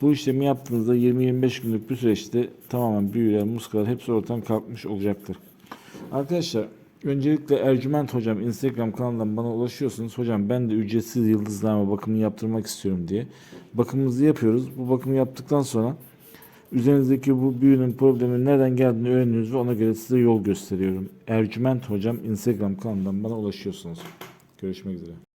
Bu işlemi yaptığınızda 20-25 günlük bir süreçte tamamen büyüler, muskalar hepsi ortadan kalkmış olacaktır. Arkadaşlar öncelikle Ercüment Hocam Instagram kanalından bana ulaşıyorsunuz. Hocam ben de ücretsiz yıldızlama bakımını yaptırmak istiyorum diye. Bakımımızı yapıyoruz. Bu bakımı yaptıktan sonra üzerinizdeki bu büyünün problemin nereden geldiğini öğreniyoruz ve ona göre size yol gösteriyorum. Ercüment Hocam Instagram kanalından bana ulaşıyorsunuz. Görüşmek üzere.